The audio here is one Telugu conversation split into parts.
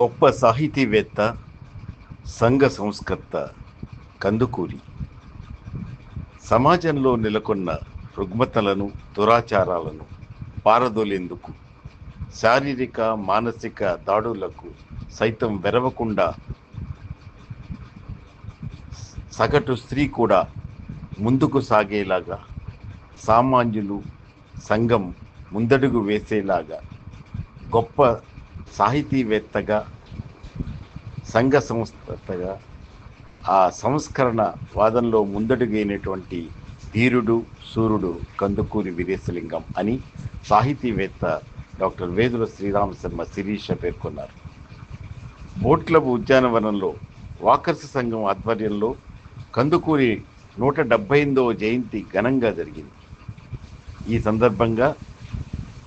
గొప్ప సాహితీవేత్త సంఘ సంస్కర్త కందుకూరి సమాజంలో నెలకొన్న రుగ్మతలను దురాచారాలను పారదోలేందుకు శారీరక మానసిక దాడులకు సైతం వెరవకుండా సగటు స్త్రీ కూడా ముందుకు సాగేలాగా సామాన్యులు సంఘం ముందడుగు వేసేలాగా గొప్ప సాహితీవేత్తగా సంఘ సంస్థగా ఆ సంస్కరణ వాదంలో ముందడుగైనటువంటి ధీరుడు సూర్యుడు కందుకూరి వీరేశలింగం అని సాహితీవేత్త డాక్టర్ వేదుల శ్రీరామ శర్మ శిరీష పేర్కొన్నారు. బోట్ క్లబ్ ఉద్యానవనంలో వాకర్స్ సంఘం ఆధ్వర్యంలో కందుకూరి నూట డెబ్బై ఎనిమిదవ జయంతి ఘనంగా జరిగింది. ఈ సందర్భంగా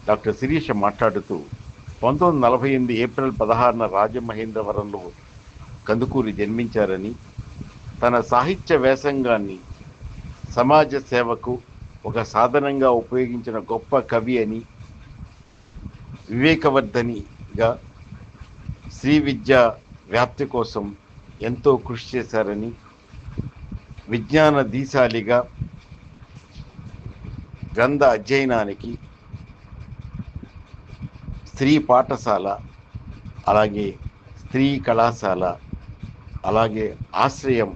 డాక్టర్ శిరీష మాట్లాడుతూ పంతొమ్మిది నలభై ఎనిమిది ఏప్రిల్ పదహారున రాజమహేంద్రవరంలో కందుకూరి జన్మించారని తన సాహిత్య వ్యాసంగాన్ని సమాజ సేవకు ఒక సాధనంగా ఉపయోగించిన గొప్ప కవి అని వివేకవర్ధనిగా శ్రీ విద్య వ్యాప్తి కోసం ఎంతో కృషి చేశారని విజ్ఞాన దీశాలిగా గ్రంథ అధ్యయనానికి స్త్రీ పాఠశాల అలాగే స్త్రీ కళాశాల అలాగే ఆశ్రయం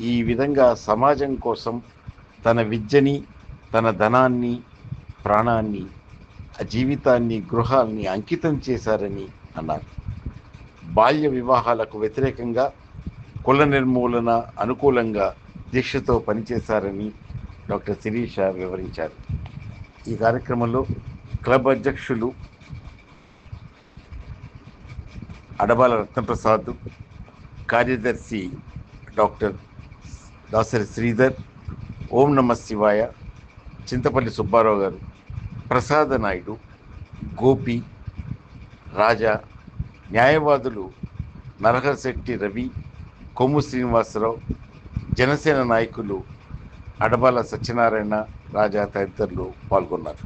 ఈ విధంగా సమాజం కోసం తన విద్యని తన ధనాన్ని ప్రాణాన్ని జీవితాన్ని గృహాల్ని అంకితం చేశారని అన్నారు. బాల్య వివాహాలకు వ్యతిరేకంగా కుల నిర్మూలన అనుకూలంగా దీక్షతో పనిచేశారని డాక్టర్ శిరీష వివరించారు. ఈ కార్యక్రమంలో క్లబ్ అధ్యక్షులు అడబాల రత్నప్రసాద్ కార్యదర్శి డాక్టర్ దాసరి శ్రీధర్ ఓం నమ శివాయ చింతపల్లి సుబ్బారావు గారు ప్రసాద నాయుడు గోపి రాజా న్యాయవాదులు నరహరశెట్టి రవి కొమ్ము శ్రీనివాసరావు జనసేన నాయకులు అడబాల సత్యనారాయణ రాజా తదితరులు పాల్గొన్నారు.